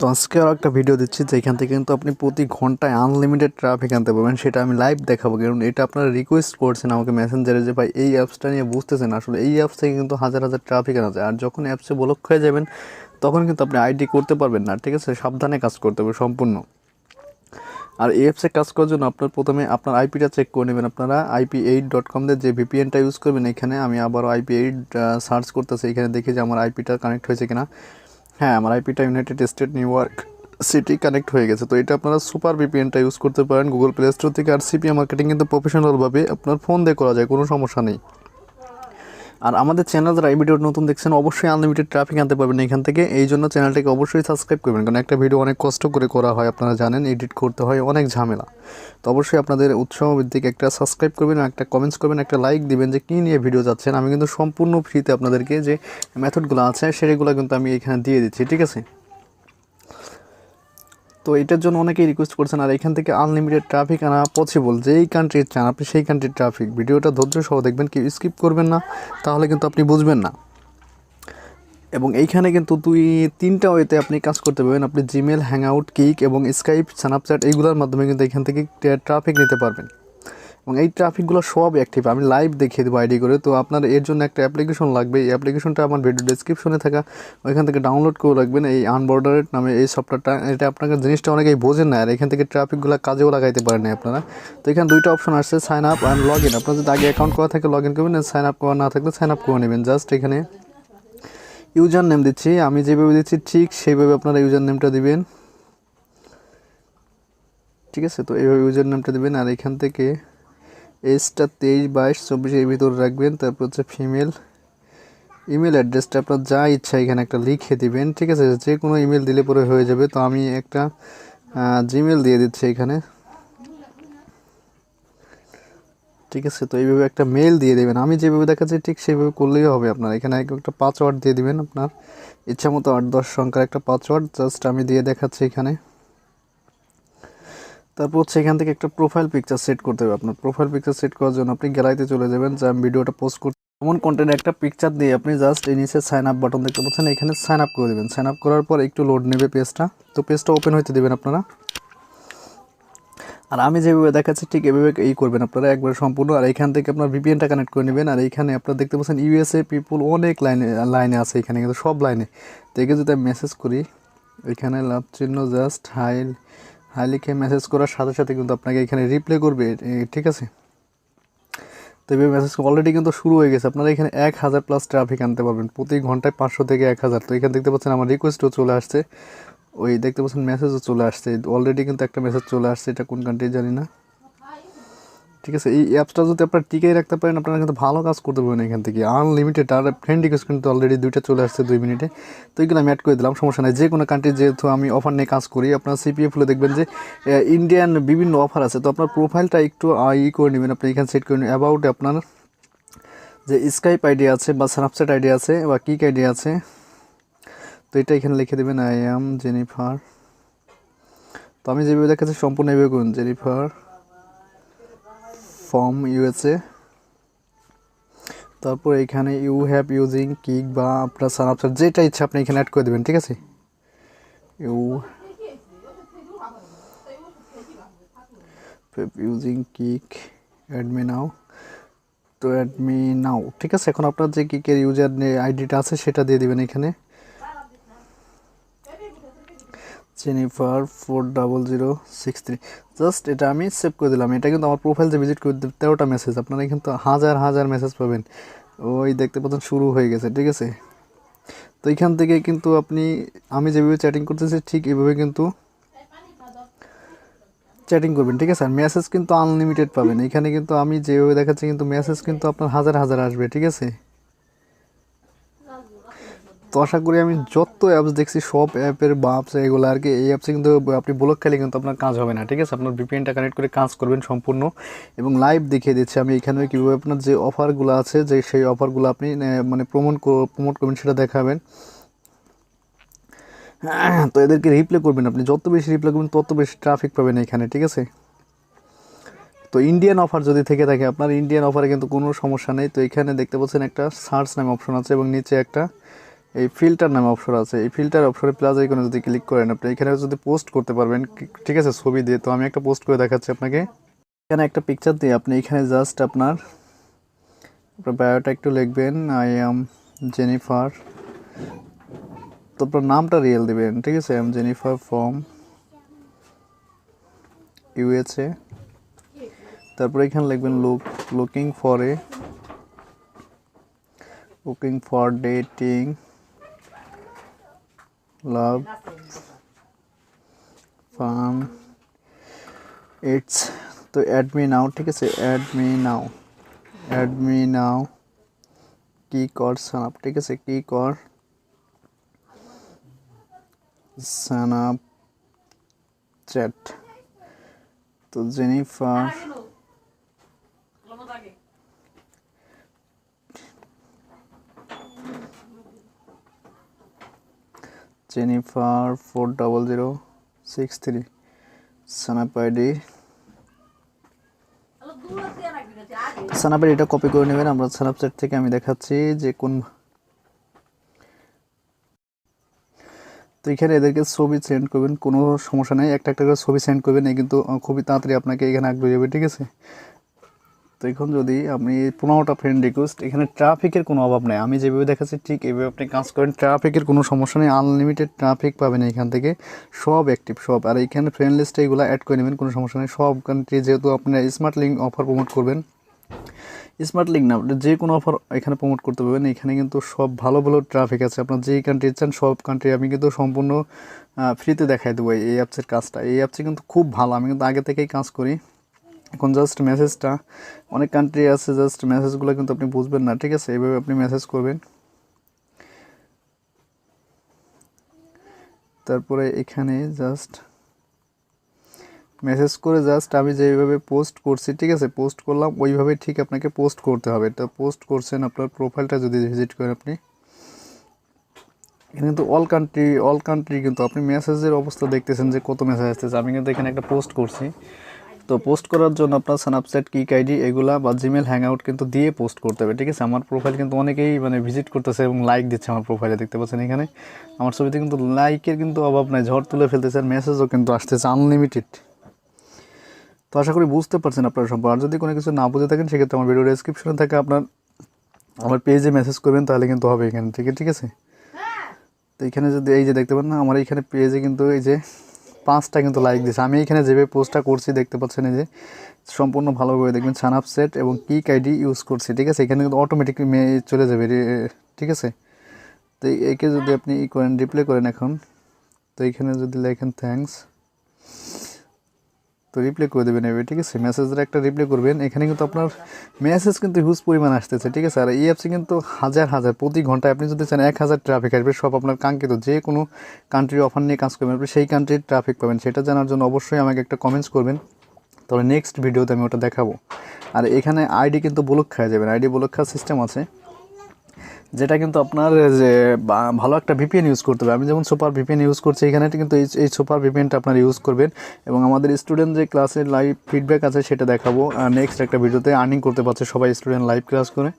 তো আজকে আর একটা ভিডিও দিচ্ছি, যেখান থেকে কিন্তু আপনি প্রতি ঘন্টায় আনলিমিটেড ট্রাফিক আনতে পারবেন। সেটা আমি লাইভ দেখাবো, কারণ এটা আপনারা রিকোয়েস্ট করছেন আমাকে মেসেঞ্জারে যে, ভাই, এই অ্যাপসটা নিয়ে বুঝতেছেন? আসলে এই অ্যাপস থেকে কিন্তু হাজার হাজার ট্রাফিক আনা যায়। আর যখন অ্যাপসে ব্লক হয়ে যাবেন, তখন কিন্তু আপনি আইডি করতে পারবেন না, ঠিক আছে? সাবধানে কাজ করতে হবে সম্পূর্ণ। আর এই অ্যাপসে কাজ করার জন্য আপনার প্রথমে আপনার আইপিটা চেক করে নেবেন। আপনারা আইপি এইট ডট কম দিয়ে যে ভিপিএনটা ইউজ করবেন, এখানে আমি আবারও আইপি এইট সার্চ করতেছি। এখানে দেখি যে আমার আইপিটা কানেক্ট হয়েছে কিনা। হ্যাঁ আমার আইপিটা United State New York City connect হয়ে গেছে। তো এটা আপনারা সুপার ভিপিএনটা ইউজ করতে পারেন গুগল প্লে স্টোর থেকে। আর সিপিএ মার্কেটিং কিন্তু প্রফেশনালভাবে আপনার ফোন দিয়ে করা যায়, কোনো সমস্যা নেই। আর আমাদের চ্যানেল যারা এই ভিডিও নতুন দেখছেন, অবশ্যই আনলিমিটেড ট্রাফিক আনতে পারবেন এখান থেকে। এই জন্য চ্যানেলটাকে অবশ্যই সাবস্ক্রাইব করবেন, কারণ একটা ভিডিও অনেক কষ্ট করে করা হয়, আপনারা জানেন এডিট করতে হয় অনেক ঝামেলা। তো অবশ্যই আপনাদের উৎসাহ ভিত্তিক একটা সাবস্ক্রাইব করবেন একটা কমেন্টস করবেন, একটা লাইক দিবেন যে কী নিয়ে ভিডিও যাচ্ছেন। আমি কিন্তু সম্পূর্ণ ফ্রিতে আপনাদেরকে যে মেথডগুলো আছে, সেগুলো কিন্তু আমি এখানে দিয়ে দিচ্ছি, ঠিক আছে? তো এটার জন্য অনেকেই রিকোয়েস্ট করছেন, আর এখান থেকে আনলিমিটেড ট্রাফিক আনা পসিবল যেই কান্ট্রির চান, আপনি সেই কান্ট্রির ট্রাফিক ভিডিওটা ধৈর্য সহ দেখবেন কি স্কিপ করবেন না, তাহলে কিন্তু আপনি বুঝবেন না। এবং এইখানে কিন্তু দুই, তিনটা ওয়েতে আপনি কাজ করতে পারবেন। আপনি জিমেল হ্যাংআউট কিক এবং স্কাইপ স্ন্যাপচ্যাট এইগুলোর মাধ্যমে কিন্তু এখান থেকে ট্রাফিক নিতে পারবেন। এবং এই ট্রাফিকগুলো সব অ্যাক্টিভ আমি লাইভ দেখিয়ে দেবো আইডি করে। তো আপনার এর জন্য একটা অ্যাপ্লিকেশন লাগবে। এই অ্যাপ্লিকেশনটা আমার ভিডিও ডিসক্রিপশনে থাকা। ওইখান থেকে ডাউনলোড করে রাখবেন। এই আনবর্ডারেড নামে এই সফটওয়্যারটা এটা আপনাকে জিনিসটা অনেকেই বোঝেন না। আর এখান থেকে ট্রাফিকগুলো কাজেও লাগাইতে পারেন আপনারা। তো এখানে দুইটা অপশন আসছে sign up and log in আপনার যদি আগে অ্যাকাউন্ট করা থাকে লগ ইন করবেন। সাইন আপ করা না থাকলে সাইন আপ করে নেবেন। জাস্ট এখানে ইউজার নেম দিচ্ছি। আমি যেভাবে দিচ্ছি, ঠিক সেইভাবে আপনারা ইউজার নেমটা দিবেন। ঠিক আছে? তো এইভাবে ইউজার নেমটা দেবেন। আর এখান থেকে এজটা তেইশ, বাইশ, চব্বিশ এর ভিতরে রাখবেন, তারপর হচ্ছে ফিমেল। ইমেল অ্যাড্রেসটা আপনার যা ইচ্ছা এখানে একটা লিখে দিবেন, ঠিক আছে? যে কোনো ইমেল দিলে পরে হয়ে যাবে। তো আমি একটা জিমেল দিয়ে দিচ্ছি এখানে। ঠিক আছে? তো এইভাবে একটা মেল দিয়ে দেবেন। আমি যেভাবে দেখাচ্ছি, ঠিক সেইভাবে করলেই হবে আপনার। এখানে একটা পাসওয়ার্ড দিয়ে দিবেন আপনার। ইচ্ছা মতো আট, দশ সংখ্যার একটা পাসওয়ার্ড জাস্ট আমি দিয়ে দেখাচ্ছি এখানে। তারপর হচ্ছে এখান থেকে একটা প্রোফাইল পিকচার সেট করতে হবে আপনার। প্রোফাইল পিকচার সেট করার জন্য আপনি গ্যালারিতে চলে যাবেন, যে আমি ভিডিওটা পোস্ট করতে এমন কন্টেন্ট একটা পিকচার দিয়ে আপনি জাস্ট এই নিচে সাইন আপ বাটন দেখতে পাচ্ছেন, এখানে সাইন আপ করে দেবেন। সাইন আপ করার পর একটু লোড নেবে পেজটা তো পেজটা ওপেন হইতে দেবেন আপনারা। আর আমি যেভাবে দেখাচ্ছি, ঠিক এভাবে এই করবেন আপনারা, একবার সম্পূর্ণ। আর এখান থেকে আপনার ভিপিএনটা কানেক্ট করে নেবেন। আর এখানে আপনারা দেখতে পাচ্ছেন ইউএসএ পিপুল অনেক লাইনে লাইনে আছে এখানে, কিন্তু সব লাইনে তো যদি আমি মেসেজ করি, এখানে লাভ চিহ্ন জাস্ট হাই হাই লিখে মেসেজ করার সাথে সাথে কিন্তু আপনাকে এখানে রিপ্লে করবে ঠিক আছে? তো এভাবে মেসেজ অলরেডি কিন্তু শুরু হয়ে গেছে। আপনারা এখানে এক হাজার প্লাস ট্রাফিক আনতে পারবেন। প্রতি ঘন্টায় পাঁচশো থেকে এক হাজার। তো এখানে দেখতে পাচ্ছেন আমার রিকোয়েস্টও চলে আসছে। ওই দেখতে পাচ্ছেন মেসেজও চলে আসছে। অলরেডি কিন্তু একটা মেসেজ চলে আসছে। এটা কোন কান্ট্রি জানি না। ঠিক আছে, এই অ্যাপসটা যদি আপনারা টিকেই রাখতে পারেন, আপনারা কিন্তু ভালো কাজ করতে পারবেন এখান থেকে। আনলিমিটেড আর ফ্রেন্ড রিকোয়েস্ট কিন্তু অলরেডি দুইটা চলে আসছে দুই মিনিটে। তো এইগুলো আমি অ্যাড করে দিলাম, সমস্যা নেই। যে কোনো কান্ট্রি যেহেতু আমি অফার নিয়ে কাজ করি, আপনার সিপিএফ হলে দেখবেন যে ইন্ডিয়ান বিভিন্ন অফার আছে। তো আপনার প্রোফাইলটা একটু ই করে নেবেন, আপনি এখানে সেট করে নেবেন। অ্যাবাউট আপনার যে স্কাইপ আইডি আছে বা স্ন্যাপচ্যাট আইডি আছে বা কিক আইডি আছে, তো এটা এখানে লিখে দেবেন আই এম জেনিফার তো আমি যেভাবে দেখাচ্ছি, সম্পূর্ণ এভাবে করুন জেনিফার ফর্ম ইউএসএ। তারপর এখানে ইউ হ্যাভ ইউজিং কিক বা আপনার স্ন্যাপচ্যাট যেটা ইচ্ছা আপনি এখানে অ্যাড করে দেবেন, ঠিক আছে? You using Kik add me now তো অ্যাডমি নাও ঠিক আছে? এখন আপনার যে কিকের ইউজার আইডিটা আছে, সেটা দিয়ে দেবেন এখানে। Jennifer four double zero six three just এটা আমি সেভ করে দিলাম। এটা কিন্তু আমার প্রোফাইল যে ভিজিট করে তেরোটা মেসেজ আপনারা কিন্তু হাজার হাজার মেসেজ পাবেন। ওই দেখতে পাচ্ছেন শুরু হয়ে গেছে, ঠিক আছে? তো এখান থেকে কিন্তু আপনি, আমি যেভাবে চ্যাটিং করতেছি ঠিক এভাবে কিন্তু চ্যাটিং করবেন, ঠিক আছে? আর মেসেজ কিন্তু আনলিমিটেড পাবেন। এখানে কিন্তু আমি যেভাবে দেখাচ্ছি কিন্তু মেসেজ কিন্তু আপনার হাজার হাজার আসবে, ঠিক আছে? তো আশা করি আমি যত অ্যাপস দেখছি, সব অ্যাপের বাপস এগুলো আর কি, এই অ্যাপসে কিন্তু আপনি ব্লক খেলে কিন্তু আপনার কাজ হবে না, ঠিক আছে? আপনার ভিপিএনটা কানেক্ট করে কাজ করবেন সম্পূর্ণ। এবং লাইভ দেখিয়ে দিচ্ছি আমি এখানে কীভাবে আপনার যে অফারগুলো আছে, যে সেই অফারগুলো আপনি মানে প্রমোট প্রমোট করবেন, সেটা দেখাবেন। তো এদেরকে রিপ্লে করবেন আপনি। যত বেশি রিপ্লে করবেন, তত বেশি ট্রাফিক পাবেন এখানে, ঠিক আছে? তো ইন্ডিয়ান অফার যদি থেকে থাকে, আপনার ইন্ডিয়ান অফারে কিন্তু কোনো সমস্যা নেই। তো এখানে দেখতে পাচ্ছেন একটা সার্চ নামে অপশন আছে এবং নিচে একটা এই ফিল্টার নামে অপশন আছে। এই ফিল্টার অপশনে প্লাস আইকনে যদি ক্লিক করেন আপনি এখানে যদি পোস্ট করতে পারবেন ঠিক আছে, ছবি দিয়ে। তো আমি একটা পোস্ট করে দেখাচ্ছি আপনাকে। এখানে একটা পিকচার দিয়ে আপনি, এখানে জাস্ট আপনার আপনার বায়োটা একটু লিখবেন আই এম জেনিফার তো আপনার নামটা রিয়েল দিবেন, ঠিক আছে? I am Jennifer from USA তারপরে এখানে লিখবেন look looking for a looking for dating love fun it's তো অ্যাড মি নাও ঠিক আছে add me now add me now Kik or Snap ঠিক আছে কি কর সানাপ চ্যাট তো Jennifer Jennifer four double zero six three Snap ID সানাপের এটা copy করে নেবেন। আমরা সানাপচ্যাট থেকে আমি দেখাচ্ছি যে কোন তো এখানে এদেরকে ছবি সেন্ড করবেন, কোনো সমস্যা নেই। একটা একটা করে ছবি সেন্ড করবেন, এই কিন্তু খুবই তাড়াতাড়ি আপনাকে এখানে আগ্রহী হবে, ঠিক আছে? তো এখন যদি আপনি পনেরোটা ফ্রেন্ড রিকোয়েস্ট এখানে ট্রাফিকের কোনো অভাব নেই। আমি যেভাবে দেখাচ্ছি, ঠিক এইভাবে আপনি কাজ করেন ট্রাফিকের কোনো সমস্যা নেই। আনলিমিটেড ট্রাফিক পাবেন এখান থেকে। সব অ্যাক্টিভ সব। আর এখানে ফ্রেন্ড লিস্টে এগুলো অ্যাড করে নেবেন, কোনো সমস্যা নেই। সব কান্ট্রি যেহেতু আপনার স্মার্ট লিঙ্ক অফার প্রমোট করবেন স্মার্ট লিঙ্ক না, যে কোনো অফার এখানে প্রমোট করতে পারবেন। এখানে কিন্তু সব ভালো ভালো ট্রাফিক আছে। আপনার যেই কান্ট্রি চান, সব কান্ট্রি আমি কিন্তু সম্পূর্ণ ফ্রিতে দেখাই দেবো এই অ্যাপসের কাজটা। এই অ্যাপসে কিন্তু খুব ভালো। আমি কিন্তু আগে থেকেই কাজ করি। এখন জাস্ট মেসেজটা অনেক কান্ট্রি আছে জাস্ট মেসেজগুলো কিন্তু আপনি বুঝবেন না, ঠিক আছে? এইভাবে আপনি মেসেজ করবেন। তারপরে এখানে জাস্ট মেসেজ করে জাস্ট আমি যেভাবে পোস্ট করছি, ঠিক আছে? পোস্ট করলাম, ওইভাবে ঠিক আপনাকে পোস্ট করতে হবে। তো পোস্ট করছেন আপনার প্রোফাইলটা যদি ভিজিট করেন আপনি। এখানে কিন্তু অল কান্ট্রি অল কান্ট্রি কিন্তু আপনি মেসেজের অবস্থা দেখতেছেন যে কত মেসেজ আসতেছে। আমি কিন্তু এখানে একটা পোস্ট করছি। তো পোস্ট করার জন্য আপনার স্ন্যাপচ্যাট কিক আইডি এগুলা বা জিমেল হ্যাং আউট কিন্তু দিয়ে পোস্ট করতে হবে, ঠিক আছে? আমার প্রোফাইল কিন্তু অনেকেই মানে ভিজিট করতেছে এবং লাইক দিচ্ছে আমার প্রোফাইলে দেখতে পাচ্ছেন এখানে? আমার ছবিতে কিন্তু লাইকের কিন্তু অভাব নাই, ঝড় তুলে ফেলতেছে আর মেসেজও কিন্তু আসতেছে আনলিমিটেড তো আশা করি বুঝতে পারছেন আপনারা সম্পর্কে আর যদি কোনো কিছু না বুঝে থাকেন, সেক্ষেত্রে আমার ভিডিও ডেসক্রিপশনে থাকে আপনার, আমার পেজে মেসেজ করবেন, তাহলে কিন্তু হবে এখানে থেকে ঠিক আছে? তো এখানে যদি এই যে দেখতে পান না, আমার এইখানে পেজে কিন্তু এই যে পাঁচটা কিন্তু লাইক দিয়েছে। আমি এখানে যেভাবে পোস্টটা করছি, দেখতে পাচ্ছেন যে, সম্পূর্ণ ভালোভাবে দেখবেন সানাপ সেট এবং কিক আইডি ইউজ করছি, ঠিক আছে? এখানে কিন্তু অটোমেটিকলি চলে যাবে ঠিক আছে? তো একে যদি আপনি ই করেন রিপ্লে করেন এখন, তো এখানে যদি লেখেন থ্যাঙ্কস তো রিপ্লে করে দেবেন এবার ঠিক আছে? মেসেজের একটা রিপ্লে করবেন। এখানে কিন্তু আপনার মেসেজ কিন্তু হিউজ পরিমাণ আসতেছে, ঠিক আছে? আর এই অ্যাপসে কিন্তু হাজার হাজার, প্রতি ঘন্টায় আপনি যদি চান এক হাজার ট্রাফিক আসবে, সব আপনার কাঙ্ক্ষিত। যে কোনো কান্ট্রির অফার নিয়ে কাজ করবেন, আপনি সেই কান্ট্রির ট্রাফিক পাবেন। সেটা জানার জন্য অবশ্যই আমাকে একটা কমেন্টস করবেন। তাহলে নেক্সট ভিডিওতে আমি ওটা দেখাবো। আর এখানে আইডি কিন্তু ব্লক খাওয়া যাবেন আইডি ব্লক খাওয়ার সিস্টেম আছে। যেটা কিন্তু আপনার যে ভালো একটা ভিপিএন ইউজ করতে হবে। আমি যেমন সুপার ভিপিএন ইউজ করছি, এখানে কিন্তু এই সুপার ভিপিএনটা আপনার ইউজ করবেন। এবং আমাদের স্টুডেন্ট যে ক্লাসের লাইভ ফিডব্যাক আছে, সেটা দেখাবো। নেক্সট একটা ভিডিওতে আর্নিং করতে পারছে সবাই স্টুডেন্ট লাইভ ক্লাস করে।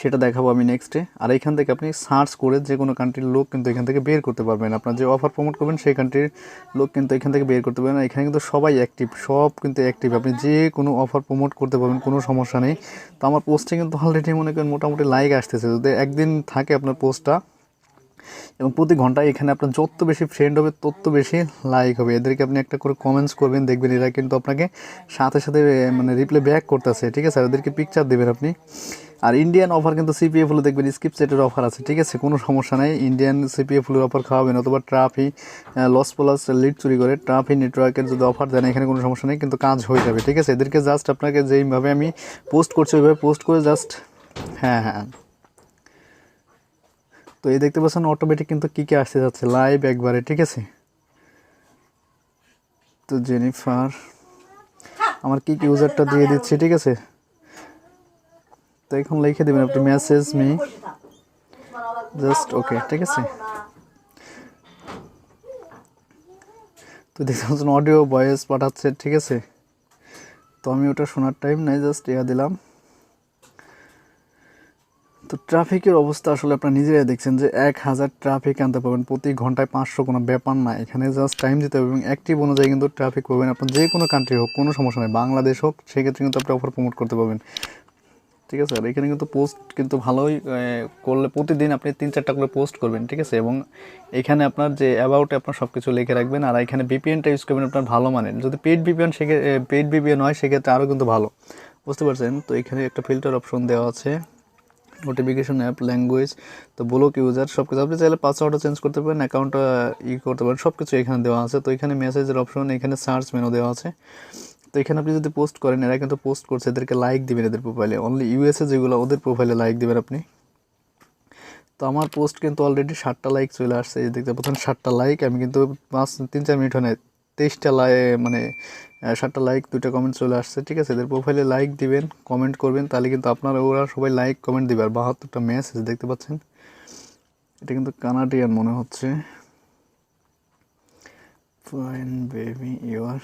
সেটা দেখাবো আমি নেক্সটে আর এখান থেকে আপনি সার্চ করে যে কোনো কান্ট্রির লোক কিন্তু এখান থেকে বের করতে পারবেন। আপনার যে অফার প্রমোট করবেন, সেই কান্ট্রির লোক কিন্তু এখান থেকে বের করতে পারবেন। এখানে কিন্তু সবাই অ্যাক্টিভ সব কিন্তু অ্যাক্টিভ আপনি যে কোনো অফার প্রমোট করতে পারবেন, কোনো সমস্যা নেই। তো আমার পোস্টে কিন্তু অলরেডি মনে করেন মোটামুটি লাইক আসতেছে। যদি একদিন থাকে আপনার পোস্টটা এবং প্রতি ঘন্টায় এখানে আপনার যত বেশি ফ্রেন্ড হবে, তত বেশি লাইক হবে। এদেরকে আপনি একটা করে কমেন্টস করবেন, দেখবেন এরা কিন্তু আপনাকে সাথে সাথে মানে রিপ্লে ব্যাক করতেছে। ঠিক আছে? আর ওদেরকে পিকচার দেবেন আপনি। আর ইন্ডিয়ান অফার কিন্তু সিপিএফ হলো দেখবেন স্কিপ সেটের অফার আছে ঠিক আছে? কোনো সমস্যা নেই। ইন্ডিয়ান সিপিএফ হলের অফার খাওয়াবেন অথবা ট্রাফি লস প্লাস লিড চুরি করে ট্রাফি নেটওয়ার্কের যদি অফার দেন এখানে কোনো সমস্যা নেই কিন্তু কাজ হয়ে যাবে ঠিক আছে? এদেরকে জাস্ট আপনাকে যেইভাবে আমি পোস্ট করছি ওইভাবে পোস্ট করে জাস্ট হ্যাঁ হ্যাঁ। তো এই দেখতে পাচ্ছেন অটোমেটিক কিন্তু কী কী আসতে যাচ্ছে? লাইভ একবারে ঠিক আছে? তো জেনিফার আমার কি কি ইউজারটা দিয়ে দিচ্ছি ঠিক আছে? তো এখন লিখে দেবেন আপনি মেসেজ মি জাস্ট ওকে ঠিক আছে। তো পাচ্ছেন অডিও ভয়েস পাঠাচ্ছে, ঠিক আছে? তো আমি ওটা শোনার টাইম নাই জাস্ট ইয়া দিলাম। তো ট্রাফিকের অবস্থা আসলে আপনারা নিজেরাই দেখছেন যে এক হাজার ট্রাফিক আনতে পারবেন, প্রতি ঘন্টায় পাঁচশো কোনো ব্যাপার না। এখানে জাস্ট টাইম দিতে হবে এবং অ্যাক্টিভ অনুযায়ী কিন্তু ট্রাফিক পাবেন। আপনার যে কোনো কান্ট্রি হোক, কোনো সমস্যা নেই, বাংলাদেশ হোক, সেক্ষেত্রে কিন্তু আপনি অফার প্রমোট করতে পারবেন। ঠিক আছে? আর এখানে কিন্তু পোস্ট কিন্তু ভালোই করলে প্রতিদিন আপনি তিন চারটা করে পোস্ট করবেন, ঠিক আছে? এবং এখানে আপনার যে অ্যাবাউটে আপনার সব কিছু লিখে রাখবেন, আর এখানে বিপিএনটা ইউজ করবেন আপনার ভালো মানের। যদি পেড বিপিএন সেক্ষেত্রে পেড বিপিএন হয়, সেক্ষেত্রে আরও কিন্তু ভালো। বুঝতে পারছেন? তো এখানে একটা ফিল্টার অপশন দেওয়া আছে। নোটিফিকেশন অ্যাপ ল্যাঙ্গুয়েজ তো ব্লক ইউজার সব কিছু আপনি চাইলে পাসওয়ার্ডও চেঞ্জ করতে পারেন অ্যাকাউন্টটা ই করতে পারেন সব কিছু এখানে দেওয়া আছে। তো এখানে মেসেজের অপশন এখানে সার্চ মেনু দেওয়া আছে। তো এখানে আপনি যদি পোস্ট করেন, এরা কিন্তু পোস্ট করছে, এদেরকে লাইক দিবেন এদের প্রোফাইলে অনলি ইউএসএ যেগুলো, ওদের প্রোফাইলে লাইক দিবেন আপনি। তো আমার পোস্ট কিন্তু অলরেডি ষাটটা লাইক চলে আসছে, এই দেখতে প্রথম ষাটটা লাইক আমি কিন্তু পাঁচ, তিন, চার মিনিট হয় তেইশটা লাই মানে ষাটটা লাইক দুইটা কমেন্ট চলে আসছে, ঠিক আছে? এদের প্রোফাইলে লাইক দিবেন কমেন্ট করবেন, তাহলে কিন্তু আপনারা, ওরা সবাই লাইক কমেন্ট দিবে। আর বাহাত্তরটা মেসেজ দেখতে পাচ্ছেন? এটা কিন্তু কানাডিয়ান মনে হচ্ছে। ফাইন বেবি ইউর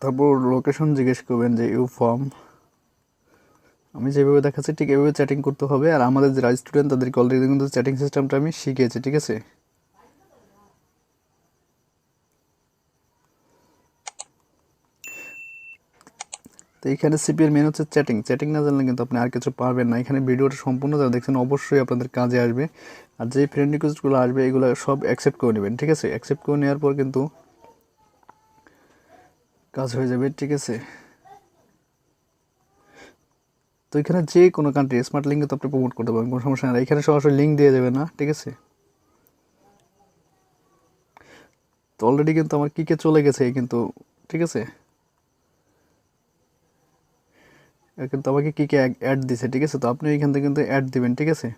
তারপর লোকেশন জিজ্ঞেস করবেন যে ইউ ফর্ম আমি যেভাবে দেখাচ্ছি, ঠিক এভাবে চ্যাটিং করতে হবে। আর আমাদের যারা স্টুডেন্ট তাদেরকে অলরেডি কিন্তু চ্যাটিং সিস্টেমটা আমি শিখিয়েছি, ঠিক আছে? তো এখানে সিপিএর মেন হচ্ছে চ্যাটিং চ্যাটিং না জানলে কিন্তু আপনি আর কিছু পারবেন না। এখানে ভিডিওটা সম্পূর্ণ যারা দেখছেন, অবশ্যই আপনাদের কাজে আসবে। আর যে ফ্রেন্ড রিকোয়েস্টগুলো আসবে, এগুলো সব অ্যাকসেপ্ট করে নেবেন, ঠিক আছে? অ্যাকসেপ্ট করে নেওয়ার পর কিন্তু কাজ হয়ে যাবে, ঠিক আছে? তো এখানে যে কোনো কান্ট্রি স্মার্ট লিঙ্কে তো আপনি প্রমোট করতে পারবেন, কোনো সমস্যা নেই। এখানে সরাসরি লিঙ্ক দিয়ে দেবে না, ঠিক আছে? তো অলরেডি কিন্তু আমার কিকে চলে গেছে কিন্তু, ঠিক আছে? কিন্তু আমাকে কী কিকে অ্যাড দিছে, ঠিক আছে? তো আপনি এখান থেকে কিন্তু অ্যাড দিবেন, ঠিক আছে?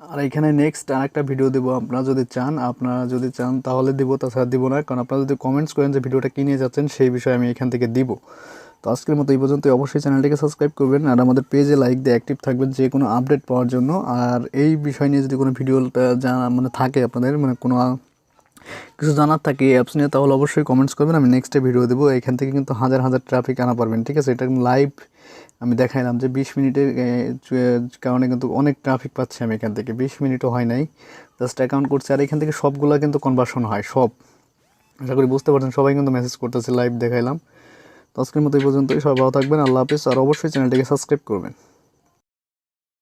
আর এখানে নেক্সট আর একটা ভিডিও দেবো। আপনারা যদি চান, আপনারা যদি চান, তাহলে দিব, তাছাড়া দিব না। কারণ আপনারা যদি কমেন্টস করেন যে ভিডিওটা কিনে যাচ্ছেন, সেই বিষয়ে আমি এখান থেকে দিব। তো আজকের মতো এই পর্যন্ত অবশ্যই চ্যানেলটিকে সাবস্ক্রাইব করবেন আর আমাদের পেজে লাইক দিয়ে অ্যাক্টিভ থাকবেন যে কোনো আপডেট পাওয়ার জন্য। আর এই বিষয় নিয়ে যদি কোনো ভিডিওটা জানা মানে থাকে আপনাদের মানে কোনো কিছু জানার থাকে অ্যাপস নিয়ে, তাহলে অবশ্যই কমেন্টস করবেন। আমি নেক্সটে ভিডিও দেবো। এখান থেকে কিন্তু হাজার হাজার ট্রাফিক আনা পারবেন, ঠিক আছে? এটা লাইভ আমি দেখাইলাম যে বিশ মিনিটের কারণে কিন্তু অনেক ট্রাফিক পাচ্ছি আমি এখান থেকে। বিশ মিনিটও হয় নাই। জাস্ট অ্যাকাউন্ট করছি। আর এখান থেকে সবগুলো কিন্তু কনভার্সন হয়, সব। আশা করি বুঝতে পারছেন, সবাই কিন্তু মেসেজ করতেছে লাইভ দেখাইলাম। তো আজকের মতো এই পর্যন্তই। সবাই ভালো থাকবেন, আল্লাহ হাফিজ। আর অবশ্যই চ্যানেলটিকে সাবস্ক্রাইব করবেন।